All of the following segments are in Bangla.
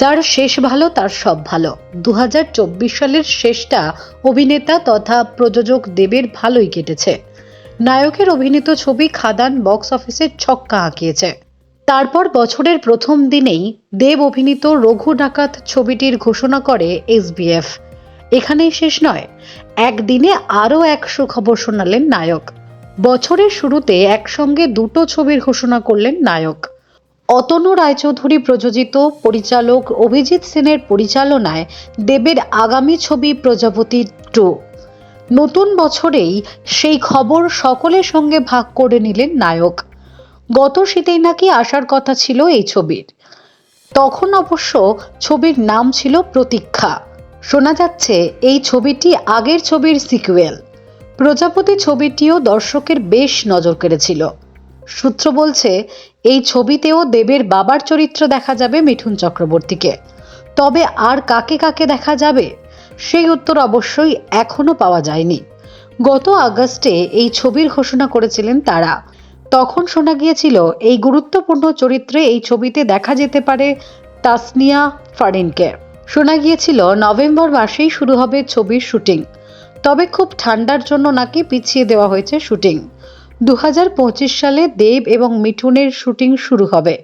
যার শেষ ভালো, তার সব ভালো। দু হাজার চব্বিশ সালের শেষটা অভিনেতা তথা প্রযোজক দেবের ভালোই কেটেছে। নায়কের অভিনীত ছবি খাদান বক্স অফিসে ছক্কা আঁকিয়েছে। তারপর বছরের প্রথম দিনেই দেব অভিনীত রঘু ডাকাত ছবিটির ঘোষণা করে এসবিএফ এখানেই শেষ নয়, একদিনে আরও এক সুখবর শোনালেন নায়ক। বছরের শুরুতে একসঙ্গে দুটো ছবির ঘোষণা করলেন নায়ক। অতনু রায়চৌধুরী প্রযোজিত পরিচালক অভিজিৎ সেনের পরিচালনায় দেবের আগামী ছবি প্রজাপতি টু। নতুন বছরেই সেই খবর সকলের সঙ্গে ভাগ করে নিলেন নায়ক। গত শীতেই নাকি আসার কথা ছিল এই ছবির। তখন অবশ্য ছবির নাম ছিল প্রতীক্ষা। শোনা যাচ্ছে এই ছবিটি আগের ছবির সিকুয়েল। প্রজাপতি ছবিটিও দর্শকের বেশ নজর কেড়েছিল। সূত্র বলছে, এই ছবিতেও দেবের বাবার চরিত্র দেখা যাবে মিঠুন চক্রবর্তীকে। তবে আর কাকে কাকে দেখা যাবে? সেই উত্তর অবশ্যই এখনও পাওয়া যায়নি। গত আগস্টে এই ছবির ঘোষণা করেছিলেন তারা। তখন শোনা গিয়েছিল, এই গুরুত্বপূর্ণ চরিত্রে এই ছবিতে দেখা যেতে পারে তাসনিয়া ফারিনকে। শোনা গিয়েছিল, নভেম্বর মাসেই শুরু হবে ছবির শুটিং। তবে খুব ঠান্ডার জন্য নাকি পিছিয়ে দেওয়া হয়েছে শুটিং। দু হাজার পঁচিশ সালে দেব এবং মিঠুনের শুটিং শুরু হবে।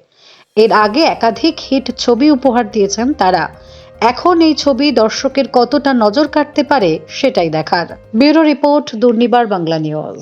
এর আগে একাধিক হিট ছবি উপহার দিয়েছেন তারা। এখন এই ছবি দর্শকের কতটা নজর কাটতে পারে সেটাই দেখার। Bureau report Durnibar Bangla news.